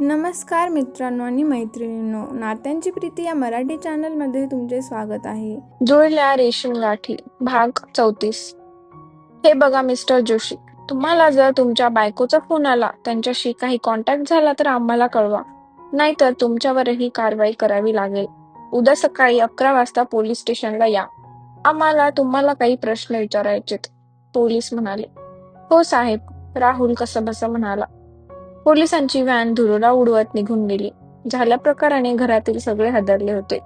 नमस्कार मित्रांनो आणि मैत्रिणींनो नात्यांची प्रीती या मराठी चॅनलमध्ये तुमचे स्वागत आहे. जुळल्या रेशीम गाठी भाग चौतीस. हे बघा मिस्टर जोशी तुम्हाला जर तुमच्या बायकोचा फोन आला त्यांच्याशी काही कॉन्टॅक्ट झाला तर आम्हाला कळवा. नाहीतर तुमच्यावरही कारवाई करावी लागेल. उद्या सकाळी अकरा वाजता पोलीस स्टेशनला या. आम्हाला तुम्हाला काही प्रश्न विचारायचेत पोलीस म्हणाले. हो साहेब राहुल कसं बसं म्हणाला. पोलिसांची व्हॅन धुरोडा उडवत निघून गेली. झाल्या प्रकाराने घरातील सगळे हादरले होते.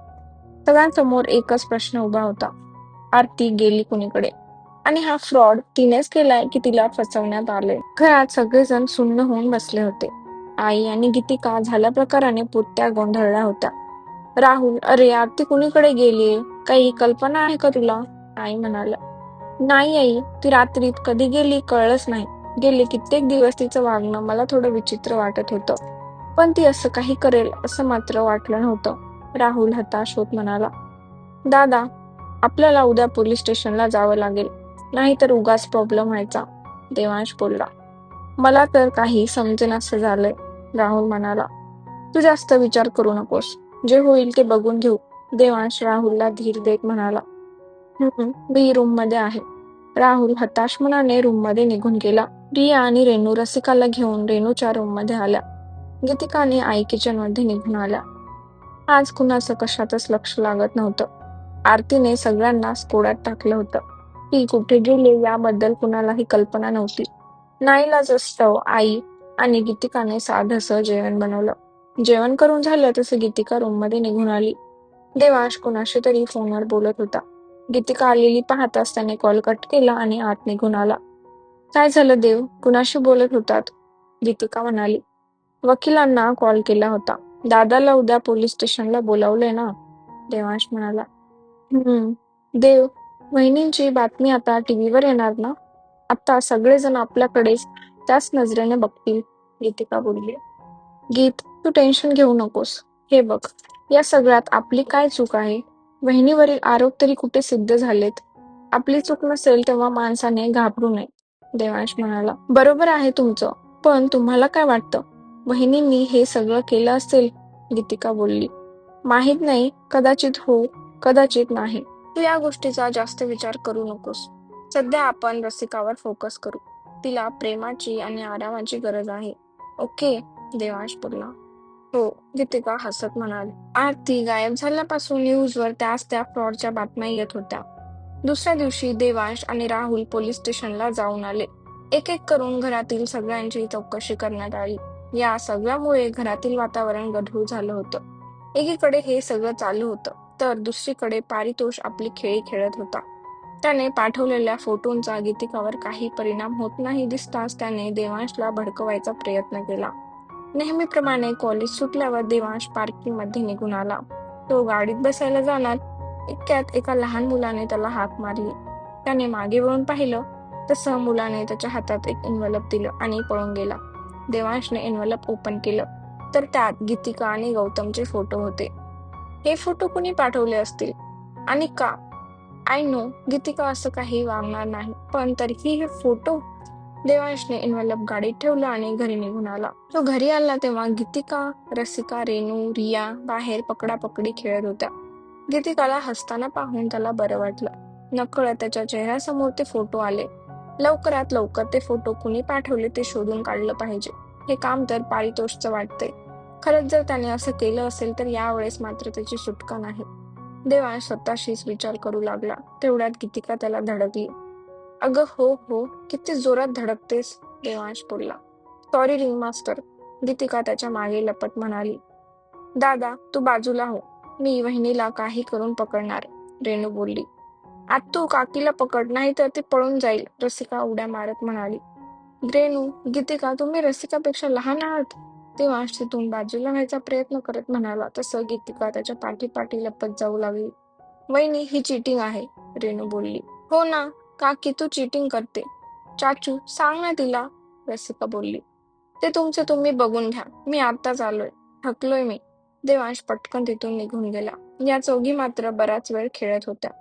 सगळ्यांसमोर एकच प्रश्न उभा होता. आरती गेली कुणीकडे? आणि हा फ्रॉड तिनेच केलाय की तिला फसवण्यात आले घरात सगळेजण सुन्न होऊन बसले होते. आई आणि गीतिका झाल्या प्रकाराने पुत्या गोंधळल्या होत्या. राहुल अरे आरती कुणीकडे गेली काही कल्पना आहे का तुला? आई म्हणाला नाही आई ती रात्रीत कधी गेली कळलंच नाही. गेले कित्येक दिवस तिचं वागणं मला थोडं विचित्र वाटत होतं. पण ती असं काही करेल असं मात्र वाटलं नव्हतं. राहुल हताश होत म्हणाला दादा आपल्याला उद्या पोलीस स्टेशनला जावं लागेल. नाहीतर उगाच प्रॉब्लेम व्हायचा. देवांश बोलला मला तर काही समजेनासं झालंय. राहुल म्हणाला तू जास्त विचार करू नकोस. जे होईल ते बघून घेऊ. देवांश राहुलला धीर देत म्हणाला मी रूममध्ये आहे. राहुल हताश मनाने रूममध्ये निघून गेला. रिया आणि रेणू रसिकाला घेऊन रेणूच्या रूममध्ये आल्या. गीतिकाने आई किचनमध्ये निघून आल्या. आज कुणाचं कशातच लक्ष लागत नव्हतं. आरतीने सगळ्यांना स्कोडात टाकलं होतं. ती कुठे गेली याबद्दल कुणालाही कल्पना नव्हती. नाईलाच असतं आई आणि गीतिकाने साधंसं जेवण बनवलं. जेवण करून झालं तसं गीतिका रूममध्ये निघून आली. देवाश कुणाशी तरी फोनवर बोलत होता. गीतिका आलेली पाहताच त्याने कॉल कट केला आणि आत निघून आला. काय झालं देव? कुणाशी बोलत होतात? गीतिका म्हणाली. वकिलांना कॉल केला होता. दादाला उद्या पोलीस स्टेशनला बोलावलंय ना? देवांश म्हणाला. हम्म. देव वहिनींची बातमी आता टीव्हीवर येणार ना? आता सगळेजण आपल्याकडेच त्याच नजरेने बघतील गीतिका बोलली. गीत तू टेन्शन घेऊ नकोस. हे बघ या सगळ्यात आपली काय चूक आहे? वहिनीवरील आरोप तरी कुठे सिद्ध झालेत? आपली चूक नसेल तेव्हा माणसाने घाबरू नये. देवांश म्हणाला बरोबर आहे तुमचं पण तुम्हाला काय वाटतं? बहिणींनी हे सगळं केलं असेल? गीतिका बोलली माहीत नाही कदाचित हो कदाचित नाही. तू या गोष्टीचा जास्त विचार करू नकोस. सध्या आपण रसिकावर फोकस करू. तिला प्रेमाची आणि आरामाची गरज आहे. ओके? देवांश बोलला. हो गीतिका हसत म्हणाली. आरती गायब झाल्यापासून न्यूजवर त्याच त्या फ्रॉडच्या बातम्या येत होत्या. दुसऱ्या दिवशी देवांश आणि राहुल पोलीस स्टेशनला जाऊन आले. एक एक करून घरातील सगळ्यांची चौकशी करण्यात आली. या सगळ्यामुळे घरातील वातावरण गढूळ झालं होतं. एकीकडे हे सगळं चालू होतं तर दुसरीकडे पारितोष आपली खेळी खेळत होता. त्याने पाठवलेल्या फोटोंचा गीतिकावर काही परिणाम होत नाही दिसताच त्याने देवांशला भडकवायचा प्रयत्न केला. नेहमीप्रमाणे कॉलेज सुटल्यावर देवांश पार्किंगमध्ये निघून आला. तो गाडीत बसायला जाणार इतक्यात एका लहान मुलाने त्याला हाक मारली. त्याने मागे वळून पाहिलं तसं मुलाने त्याच्या हातात एक इन्व्हलप दिलं आणि पळून गेला. देवांशने इन्व्हलप ओपन केलं. तर त्यात गीतिका आणि गौतमचे फोटो होते. हे फोटो कुणी पाठवले असतील? आणि का? आय नो गीतिका असं काही वागणार नाही. पण तरीही हे फोटो देवांशने इन्व्हलप गाडीत ठेवलं आणि घरी निघून आला. तो घरी आला तेव्हा गीतिका रसिका रेणू रिया बाहेर पकडापकडी खेळत होत्या. गीतिकाला हसताना पाहून त्याला बरं वाटलं. नकळत त्याच्या चेहऱ्यासमोर ते फोटो आले. लवकरात लवकर ते फोटो कुणी पाठवले ते शोधून काढलं पाहिजे. हे काम तर पारितोषचं वाटतंय. खरंच जर त्याने असं केलं असेल तर यावेळेस मात्र त्याची सुटका नाही. देवांश स्वतःशीच विचार करू लागला. तेवढ्यात गीतिका त्याला धडकली. अगं हो हो किती जोरात धडकतेस देवांश बोलला. सॉरी रिंग मास्टर गीतिका त्याच्यामागे लपट म्हणाली. दादा तू बाजूला हो. मी वहिनीला काही करून पकडणार रेणू बोलली. आत तू काकीला पकड नाही तर ती पळून जाईल रसिका उड्या मारत म्हणाली. रेणू गीतिका तुम्ही रसिकापेक्षा लहान आहात. तेव्हा तिथून बाजूला व्हायचा प्रयत्न करत म्हणाला. तसं गीतिका त्याच्या पाठीपाठी लपत जाऊ लागली. वहिनी ही चिटिंग आहे रेणू बोलली. हो ना काकी तू चिटिंग करते. चाचू सांग ना तिला रसिका बोलली. ते तुमचे तुम्ही बघून घ्या. मी आत्ताच आलोय. थकलोय मी. देवांश पटकन तिथून निघून गेला. या चौघी मात्र बराच वेळ खेळत होत्या.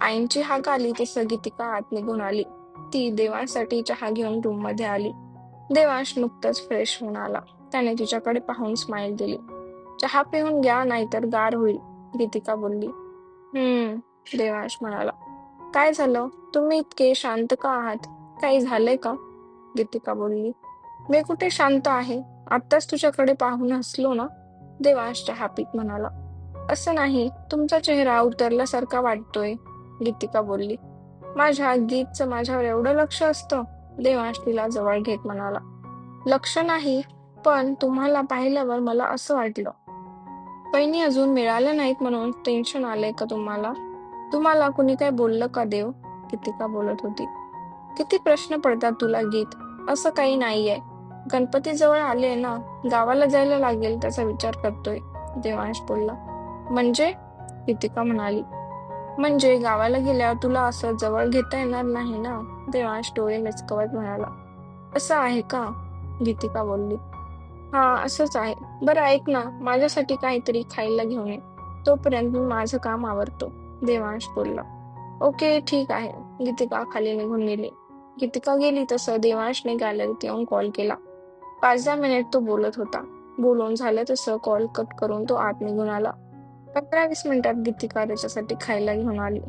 आईंची हाक आली तसं गीतिका आत निघून आली. ती देवांसाठी चहा घेऊन रूममध्ये आली. देवांश नुकतंच फ्रेश होऊन आला. त्याने तिच्याकडे पाहून स्माईल दिली. चहा पिऊन घ्या नाहीतर गार होईल गीतिका बोलली. हम्म देवांश म्हणाला. काय झालं? तुम्ही इतके शांत का आहात? काही झालंय का? गीतिका बोलली. मी कुठे शांत आहे? आत्ताच तुझ्याकडे पाहून हसलो ना? देवांश चहापीत म्हणाला. असं नाही तुमचा चेहरा उतरल्यासारखा वाटतोय गीतिका बोलली. माझ्या गीतचं माझ्यावर एवढं लक्ष असतं देवांश तिला जवळ घेत म्हणाला. लक्ष नाही पण तुम्हाला पाहिल्यावर मला असं वाटलं. पैनी अजून मिळालं नाहीत म्हणून टेन्शन आलंय का तुम्हाला? तुम्हाला कुणी काय बोललं का देव? गीतिका बोलत होती. किती प्रश्न पडतात तुला गीत? असं काही नाहीये. गणपती जवळ आले ना गावाला जायला लागेल त्याचा विचार करतोय देवांश बोलला. म्हणजे? गीतिका म्हणाली. म्हणजे गावाला गेल्यावर तुला असं जवळ घेता येणार नाही ना? देवांश डोळे मिचकवत म्हणाला. असं आहे का? गीतिका बोलली. हा असंच आहे. बरं ऐक ना माझ्यासाठी काहीतरी खायला घेऊन ये. तोपर्यंत मी माझं काम आवरतो देवांश बोलला. ओके ठीक आहे. गीतिका खाली निघून गेली. गीतिका गेली तसं देवांशने गॅलरीत येऊन कॉल केला. पाच दहा मिनिट तो बोलत होता. बोलून झालं तसं कॉल कट करून तो आत निघून आला. पंधरा वीस मिनिटात गीतिका त्याच्यासाठी खायला घेऊन आली.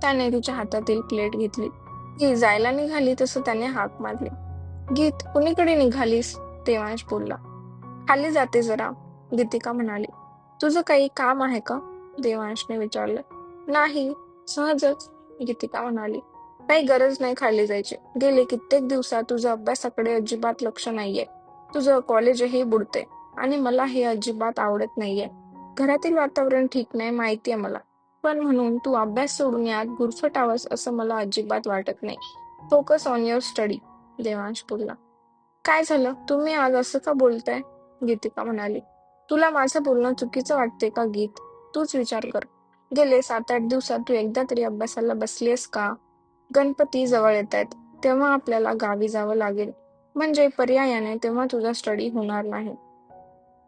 त्याने तिच्या हातातील प्लेट घेतली. ती जायला निघाली तसं त्याने हाक मारली. गीत कुणीकडे निघालीस? देवांश बोलला. खाली जाते जरा गीतिका म्हणाली. तुझं काही काम आहे का? देवांशने विचारलं. नाही सहजच गीतिका म्हणाली. काही गरज नाही खाली जायची. गेले कित्येक दिवसात तुझं अभ्यासाकडे अजिबात लक्ष नाहीये. तुझं कॉलेजही बुडते आणि मला हे अजिबात आवडत नाहीये. घरातील वातावरण ठीक नाही माहितीये मला. पण म्हणून तू अभ्यास सोडून यात गुरफटावस असं मला अजिबात वाटत नाही. Focus on your study Devansh बोलला काय झालं? तुम्ही आज असं का बोलताय? गीतिका म्हणाली. तुला माझं बोलणं चुकीचं वाटते का गीत? तूच विचार कर. गेले सात आठ दिवसात तू एकदा तरी अभ्यासाला बसलीस का? गणपती जवळ येत आहेत तेव्हा आपल्याला गावी जावं लागेल. म्हणजे पर्यायाने तेव्हा तुझा स्टडी होणार नाही.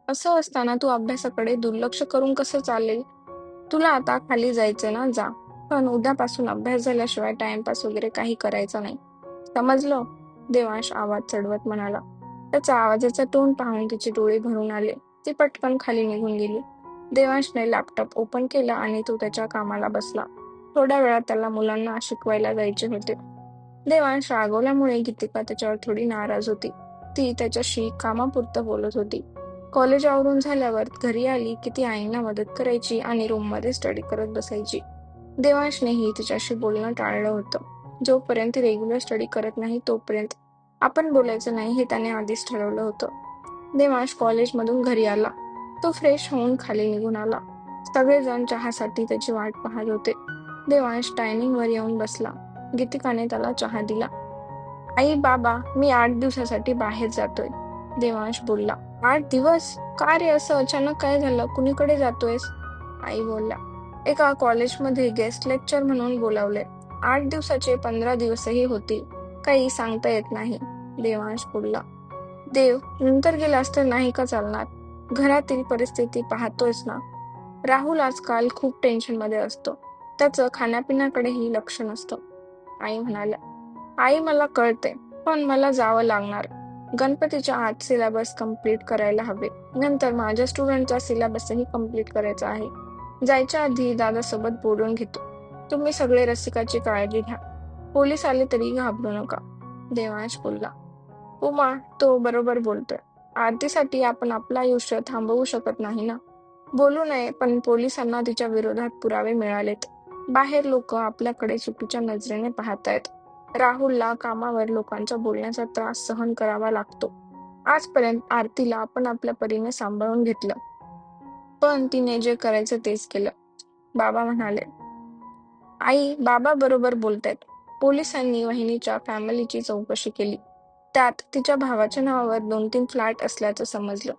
असं असताना तू अभ्यासाकडे दुर्लक्ष करून कसं चालेल तुला आता खाली जायचं ना जा. पण उद्यापासून अभ्यास झाल्याशिवाय टाइमपास वगैरे काही करायचं नाही. समजलं? देवांश आवाज चढवत म्हणाला. त्याचा आवाजाचा टोन पाहून तिचे डोळे भरून आले. ती पटकन खाली निघून गेली. देवांशने लॅपटॉप ओपन केला आणि तो त्याच्या कामाला बसला. थोड्या वेळात त्याला मुलांना शिकवायला जायचे होते. देवांश रागवल्यामुळे गीतिका त्याच्यावर थोडी नाराज होती. ती त्याच्याशी कामापुरतं बोलत होती. कॉलेज आवरून झाल्यावर घरी आली की ती आईंना मदत करायची आणि रूममध्ये स्टडी करत बसायची. देवांशनेही तिच्याशी बोलणं टाळलं होतं. जोपर्यंत रेग्युलर स्टडी करत नाही तोपर्यंत आपण बोलायचं नाही हे त्याने आधीच ठरवलं होतं. देवांश कॉलेजमधून घरी आला. तो फ्रेश होऊन खाली निघून आला. सगळेजण चहासाठी त्याची वाट पाहत होते. देवांश डायनिंगवर येऊन बसला. गीतिकाने त्याला चहा दिला. आई बाबा मी आठ दिवसासाठी बाहेर जातोय देवांश बोलला. आठ दिवस? का रे असं अचानक काय झालं? कुणीकडे जातोयस? आई बोलला एका कॉलेजमध्ये गेस्ट लेक्चर म्हणून बोलावले. आठ दिवसाचे पंधरा दिवसही होतील. काही सांगता येत नाही देवांश बोलला. देव नंतर गेलास तर नाही का चालणार? घरातील परिस्थिती पाहतोयस ना? राहुल आजकाल खूप टेन्शनमध्ये असतो. त्याचं खाण्यापिण्याकडेही लक्ष नसतं. आई म्हणाल्या आई मला कळते पण मला जावं लागणार. गणपतीच्या आत सिलेबस कंप्लीट करायला हवे. नंतर माझ्या स्टुडंटचा सिलेबसही कंप्लीट करायचा आहे. जायच्या आधी दादा सोबत बोलून घेतो. तुम्ही सगळे रसिकाची काळजी घ्या. पोलीस आले तरी घाबरू नका. देवांश बोलला उमा तो बरोबर बोलतोय. आरतीसाठी आपण आपलं आयुष्य थांबवू शकत नाही ना? बोलू नये पण पोलिसांना तिच्या विरोधात पुरावे मिळालेत. बाहेर लोक आपल्याकडे चुकीच्या नजरेने पाहत आहेत राहुलला कामावर लोकांच्या बोलण्याचा त्रास सहन करावा लागतो. आजपर्यंत आरतीला आपण आपल्या परीने सांभाळून घेतलं. पण तिने जे करायचं तेच केलं. बाबा म्हणाले आई बाबा बरोबर बोलतायत. पोलिसांनी वहिनीच्या फॅमिलीची चौकशी केली. त्यात तिच्या भावाच्या नावावर दोन तीन फ्लॅट असल्याचं समजलं.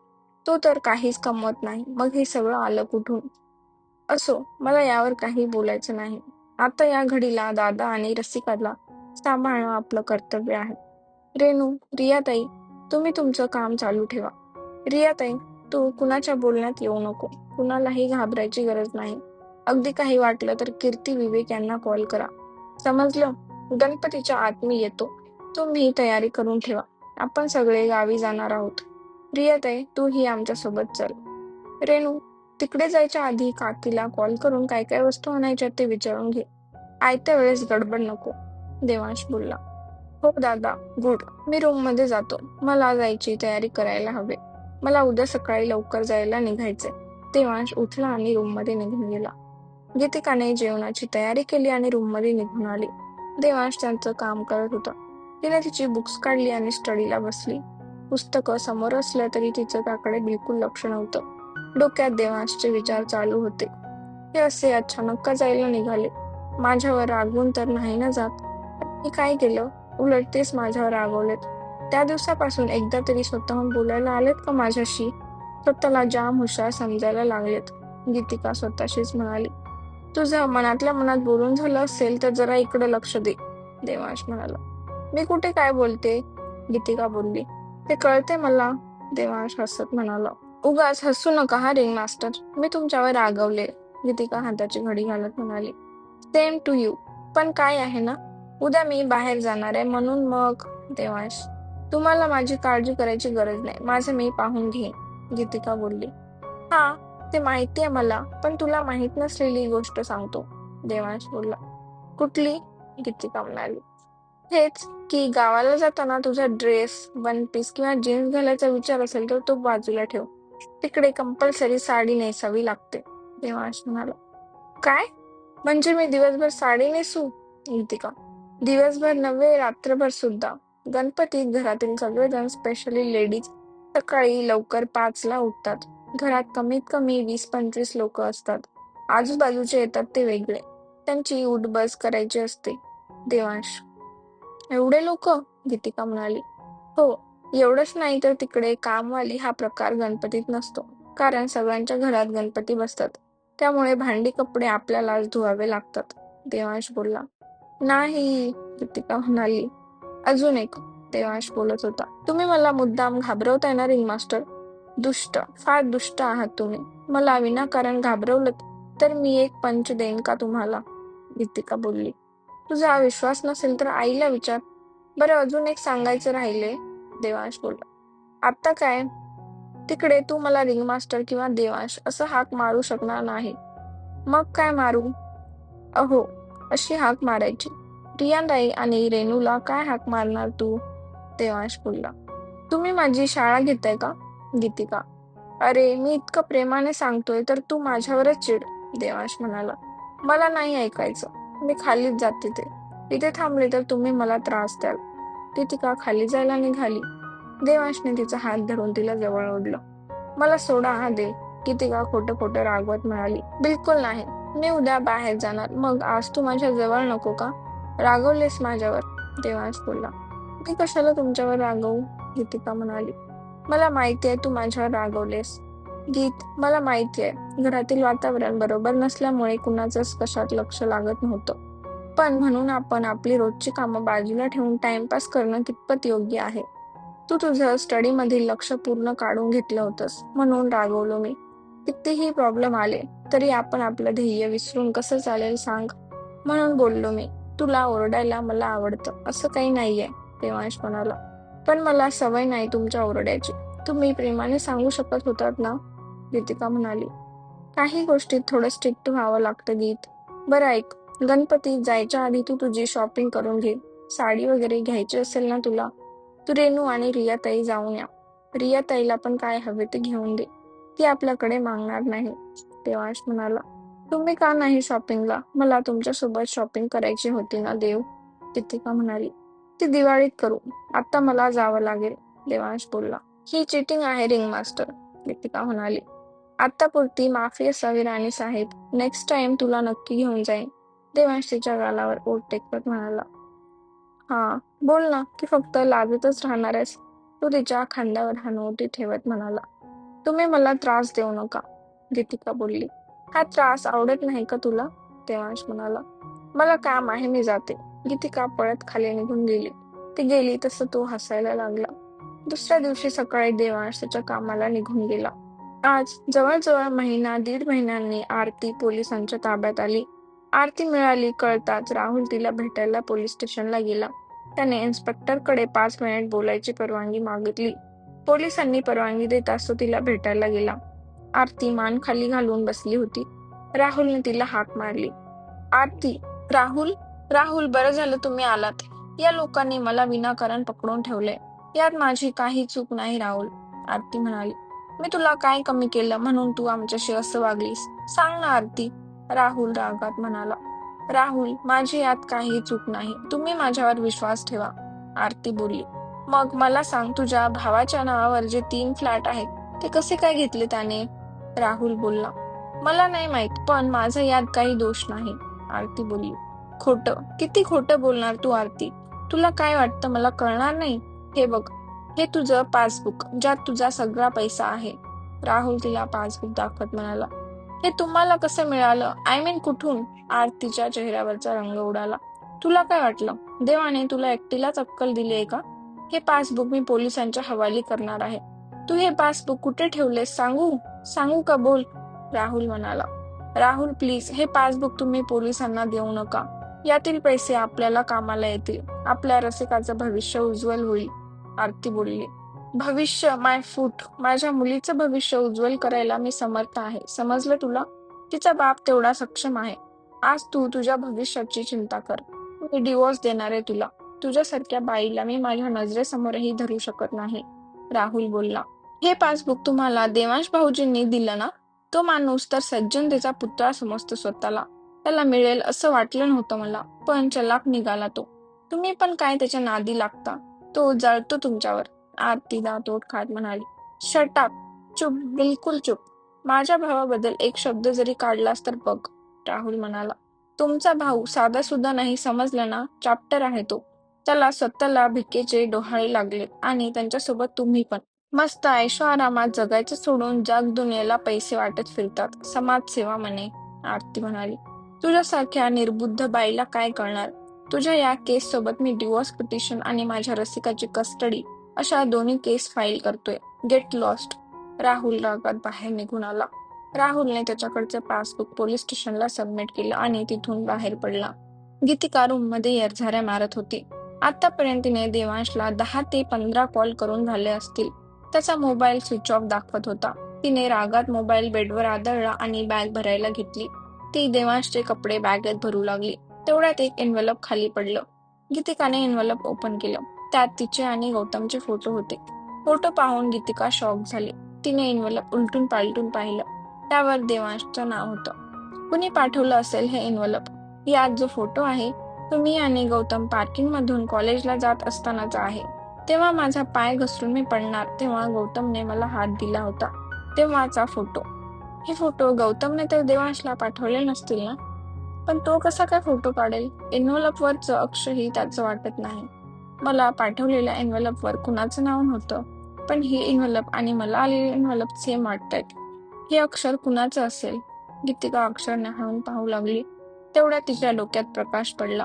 तो तर काहीच कमवत नाही. मग हे सगळं आलं कुठून? असो मला यावर काही बोलायचं नाही. आता या घडीला दादा आणि रसिकाला सांभाळणं आपलं कर्तव्य आहे. रेणू रियाताई तुम्ही तुमचं काम चालू ठेवा. रियाताई तू कुणाच्या बोलण्यात येऊ नको. कुणालाही घाबरायची गरज नाही. अगदी काही वाटलं तर कीर्ती विवेक यांना कॉल करा. समजलं? गणपतीच्या आत मी येतो. तुम्ही तयारी करून ठेवा. आपण सगळे गावी जाणार आहोत. रियाताई तू ही आमच्यासोबत चल. रेणू तिकडे जायच्या आधी काकीला कॉल करून काय काय वस्तू आणायच्या ते विचारून घे. आयत्या वेळेस गडबड नको देवांश बोलला. हो दादा गुड. मी रूममध्ये जातो. मला जायची तयारी करायला हवे. मला उद्या सकाळी लवकर जायला निघायचे देवांश उठला आणि रूममध्ये निघून गेला. गीतिकाने जेवणाची तयारी केली आणि रूममध्ये निघून आली. देवांश त्यांचं काम करत होता. तिने तिची बुक्स काढली आणि स्टडीला बसली. पुस्तकं समोर असलं तरी तिचं त्याकडे बिलकुल लक्ष नव्हतं. डोक्यात देवांशचे विचार चालू होते. हे असे अचानक का जायला निघाले. माझ्यावर रागवून तर नाही ना जात. मी काय केलं? उलट तेच माझ्यावर रागवलेत. त्या दिवसापासून एकदा तरी स्वतःहून बोलायला आलेत का माझ्याशी? स्वतःला जाम हुशार समजायला लागलेत. गीतिका स्वतःशीच म्हणाली तुझं मनातल्या मनात बोलून झालं असेल तर जरा इकडे लक्ष दे देवांश म्हणाला. मी कुठे काय बोलते? गीतिका बोलली ते कळते मला देवांश हसत म्हणाला. उगाच हसू नका हा रिंग मास्टर. मी तुमच्यावर रागवले. गीतिका हाताची घडी घालत म्हणाली सेम टू यू पण काय आहे ना? उद्या मी बाहेर जाणार आहे म्हणून मग देवांश तुम्हाला माझी काळजी करायची गरज नाही. माझं मी पाहून घेईन. गीतिका बोलली हा ते माहिती आहे मला पण तुला माहीत नसलेली गोष्ट सांगतो. देवांश बोलला कुठली? गीतिका म्हणाली हेच की गावाला जाताना तुझा ड्रेस वन पीस किंवा जीन्स घालायचा विचार असेल तर तो बाजूला ठेव. तिकडे कंपल्सरी साडी नेसावी लागते देवांश म्हणाला काय? म्हणजे मी दिवसभर साडी नेसू? गीतिका दिवसभर नव्हे रात्रभर सुद्धा. गणपतीत घरातील सगळेजण स्पेशली लेडीज सकाळी लवकर पाचला उठतात. घरात कमीत कमी वीस पंचवीस लोक असतात. आजूबाजूचे येतात ते वेगळे. त्यांची उठबस करायची असते. देवांश. एवढे लोक? गीतिका म्हणाली. हो एवढंच नाही तर तिकडे कामवाली हा प्रकार गणपतीत नसतो. कारण सगळ्यांच्या घरात गणपती बसतात. त्यामुळे भांडी कपडे आपल्यालाच धुवावे लागतात देवांश बोलला. नाही कृतिका म्हणाली. अजून एक देवांश बोलत होता. तुम्ही मला मुद्दाम घाबरवताय ना रिंग मास्टर? दुष्ट फार दुष्ट आहात तुम्ही. मला विनाकारण घाबरवलं तर मी एक पंच देईन का तुम्हाला? गीतिका बोलली. तुझा विश्वास नसेल तर आईला विचार. बरं अजून एक सांगायचं राहिले देवांश बोलला. आता काय? तिकडे तू मला रिंग मास्टर किंवा देवांश असं हाक मारू शकणार नाही. मग काय मारू? अहो अशी हाक मारायची. रियाताई आणि रेणूला काय हाक मारणार तू? देवांश बोलला. तुम्ही माझी शाळा घेताय का? गीतिका. अरे मी इतकं प्रेमाने सांगतोय तर तू माझ्यावरच चिड देवांश म्हणाला. मला नाही ऐकायचं. मी खालीच जाते ते. तिथे थांबले तर तुम्ही मला त्रास द्याल. ती तिका खाली जायला निघाली. देवांशने तिचा हात धरून तिला जवळ ओढलं. मला सोडा हा दे गीतिका खोटं खोटं रागवत म्हणाली बिलकुल नाही. मी उद्या बाहेर जाणार. मग आज तू माझ्या जवळ नको का? रागवलेस माझ्यावर. देवांश बोलला. मी कशाला तुमच्यावर रागवू? गीतिका म्हणाली. मला माहिती आहे तू माझ्यावर रागवलेस. गीत मला माहिती आहे. घरातील वातावरण बरोबर नसल्यामुळे कुणाचंच कशात लक्ष लागत नव्हतं. पण म्हणून आपण आपली रोजची कामं बाजूला ठेवून टाइमपास करणं कितपत योग्य आहे? तू तुझं स्टडीमधील लक्ष पूर्ण काढून घेतलं होतंस म्हणून रागवलो मी. कितीही प्रॉब्लेम आले तरी आपण आपलं ध्येय विसरून कसं चालेल सांग? म्हणून बोललो मी. तुला ओरडायला मला आवडतं असं काही नाहीये देवांश म्हणाला. पण मला सवय नाही तुमच्या ओरड्याची. तुम्ही प्रेमाने सांगू शकत होतात ना? गीतिका म्हणाली. काही गोष्टीत थोडं स्ट्रिक्ट व्हावं लागतं गीत. बरं ऐक गणपती जायच्या आधी तू तुझी शॉपिंग करून घे. साडी वगैरे घ्यायची असेल ना तुला तू रेणू आणि रियाताई जाऊन या. रियाताईला पण काय हवे ते घेऊन दे. ती आपल्याकडे मागणार नाही देवांश म्हणाला. तुम्ही का नाही शॉपिंगला मला तुमच्यासोबत शॉपिंग करायची होती ना देव? गीतिका म्हणाली. ती दिवाळीत करू. आता मला जावं लागेल देवांश बोलला. ही चिटिंग आहे रिंग मास्टर गीतिका म्हणाली. आत्तापुरती माफी असावी राणी साहेब नेक्स्ट टाइम तुला नक्की घेऊन जाईन. देवांशीच्या गालावर ओट टेकत म्हणाला. हा बोल ना की फक्त लागतच राहणार आहेस. तो तिच्या खांद्यावर हनुवटी ठेवत म्हणाला. तुम्ही मला त्रास देऊ नका गीतिका बोलली. हा त्रास आवडत नाही का तुला? देवांश म्हणाला. मला काम आहे मी जाते. गीतिका पळत खाली निघून गेली. ती गेली तसं तो हसायला लागला. दुसऱ्या दिवशी सकाळी देवांश त्याच्या कामाला निघून गेला. आज जवळजवळ महिना दीड महिन्यांनी आरती पोलिसांच्या ताब्यात आली. आरती मिळाली कळताच राहुल तिला भेटायला पोलीस स्टेशनला गेला. त्याने इन्स्पेक्टरकडे पाच मिनिट बोलायची परवानगी मागितली. पोलिसांनी परवानगी देताच तो तिला भेटायला गेला. आरती मान खाली घालून बसली होती. राहुलने तिला हाक मारली. आरती राहुल राहुल बरं झालं तुम्ही आलात. या लोकांनी मला विनाकारण पकडून ठेवले यात माझी काही चूक नाही राहुल. आरती म्हणाली. मी तुला काय कमी केलं म्हणून तू आमच्याशी असं वागलीस? सांग ना आरती. राहुल रागात म्हणाला राहुल माझी यात काही चूक नाही. तुम्ही माझ्यावर विश्वास ठेवा आरती बोलली. मग मला सांग तुझ्या भावाच्या नावावर जे तीन फ्लॅट आहेत ते कसे काय घेतले त्याने? राहुल बोलला. मला नाही माहीत पण माझा यात काही दोष नाही आरती बोलली. खोटं किती खोटं बोलणार तू आरती? तुला काय वाटतं मला कळणार नाही? हे बघ हे तुझं पासबुक ज्यात तुझा सगळा पैसा आहे. राहुल तिला पासबुक दाखवत म्हणाला. हे तुम्हाला कसं मिळालं? आय मीन कुठून? आरतीच्या चेहऱ्यावरचा रंग उडाला. तुला काय वाटलं? देवाने तुला एकटीलाच अक्कल दिली आहे का? हे पासबुक मी पोलिसांच्या हवाली करणार आहे. तू हे पासबुक कुठे ठेवलेस सांगू? सांगू का बोल? राहुल म्हणाला. राहुल प्लीज हे पासबुक तुम्ही पोलिसांना देऊ नका. यातील पैसे आपल्याला कामाला येतील. आपल्या रसिकाचं भविष्य उज्ज्वल होईल. आरती बोलली. भविष्य माय फूट माझ्या मुलीचं भविष्य उज्ज्वल करायला मी समर्थ आहे. समजलं तुला? तिचा बाप तेवढा सक्षम आहे. आज तू तुझ्या भविष्याची चिंता कर. मी डिवोर्स देणार आहे तुला. तुझ्यासारख्या बाईला मी माझ्या नजरेसमोरही धरू शकत नाही. राहुल बोलला. हे पासबुक तुम्हाला देवांश भाऊजींनी दिलं ना? तो माणूस तर सज्जन त्याचा पुतळा समजतो स्वतःला. त्याला मिळेल असं वाटलं नव्हतं मला पण चलाक निघाला तो. तुम्ही पण काय त्याच्या नादी लागता? तो जळतो तुमच्यावर. आरती दातोट खात म्हणाली शटाप चुप बिलकुल चुप. माझ्या भावाबद्दल एक शब्द जरी काढलास तर बघ. राहुल म्हणाला तुमचा भाऊ साधा सुद्धा नाही समजलं ना? चॅप्टर आहे तो. त्याला स्वतःला भिकेचे डोहाळे लागले आणि त्यांच्यासोबत तुम्ही पण. मस्त ऐशो आरामात जगायचं सोडून जग दुनियेला पैसे वाटत फिरतात. समाजसेवा म्हणे. आरती म्हणाली तुझ्यासारख्या निर्बुद्ध बाईला काय कळणार? तुझ्या या केस सोबत मी डिवोर्स पिटिशन आणि माझ्या रसिकाची कस्टडी अशा दोन्ही केस फाईल करतोय. गेट लॉस्ट राहुल रागात बाहेर निघून आला. राहुलने त्याच्याकडचे पासबुक पोलीस स्टेशनला सबमिट केलं आणि तिथून बाहेर पडला. गीतिका रूममध्ये मारत होती. आतापर्यंत तिने देवांशला दहा ते पंधरा कॉल करून झाले असतील. त्याचा मोबाईल स्विच ऑफ दाखवत होता. तिने रागात मोबाईल बेडवर आदळला आणि बॅग भरायला घेतली. ती देवांशचे कपडे बॅगेत भरू लागली. तेवढ्यात एक एनव्हलप खाली पडलं. गीतिकाने एनव्हलप ओपन केलं. त्यात तिचे आणि गौतमचे फोटो होते. फोटो पाहून गीतिका शॉक झाली. तिने इन्वलप उलटून पालटून पाहिलं. त्यावर देवांशचं नाव होतं. कुणी पाठवलं असेल हे एनव्हलप यात जो फोटो आहे तो मी आणि गौतम पार्किंग मधून कॉलेजला जात असतानाचा आहे. तेव्हा माझा पाय घसरून मी पडणार तेव्हा गौतमने मला हात दिला होता. तेव्हाचा फोटो हे फोटो गौतमने तर देवांशला पाठवले नसतील ना? पण तो कसा काय फोटो काढेल? इन्व्हलपवरचं अक्षरही त्याचं वाटत नाही. मला पाठवलेल्या एनव्हलपवर कुणाचं नाव नव्हतं. पण ही एनव्हलप आणि मला आलेले एनव्हलप सेम वाटतायत. हे अक्षर कुणाचं असेल? गीतिका अक्षर न्याहाळून पाहू लागली. तेवढ्या तिच्या डोक्यात प्रकाश पडला.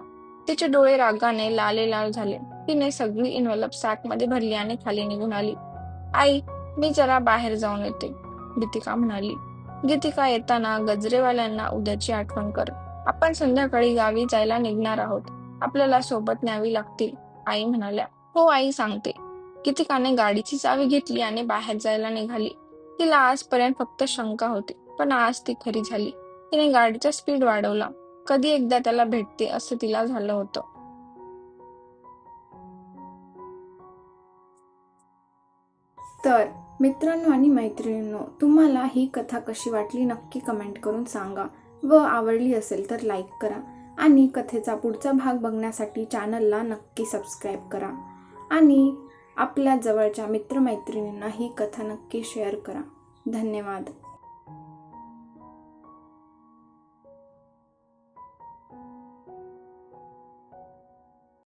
तिचे डोळे रागाने लाले लाल झाले. तिने सगळी इन्व्हलप सॅकमध्ये भरली आणि खाली निघून आली. आई मी जरा बाहेर जाऊन येते गीतिका म्हणाली. गीतिका येताना गजरेवाल्यांना उद्याची आठवण कर. आपण संध्याकाळी गावी जायला निघणार आहोत. आपल्याला सोबत न्यावी लागतील. आई म्हणाल्या हो आई सांगते. गीतिकाने गाडीची चावी घेतली आणि बाहेर जायला निघाली. तिला आजपर्यंत फक्त शंका होती पण आज ती खरी झाली. तिने गाडीचा स्पीड वाढवला. कधी एकदा त्याला भेटते असं तिला झालं होतं. तर मित्रांनो आणि मैत्रिणींनो तुम्हाला ही कथा कशी वाटली नक्की कमेंट करून सांगा. व आवडली असेल तर लाईक करा. आणि कथेचा पुढचा भाग बघण्यासाठी चॅनलला नक्की सबस्क्राईब करा. आणि आपल्या जवळच्या मित्रमैत्रिणींना ही कथा नक्की शेअर करा. धन्यवाद.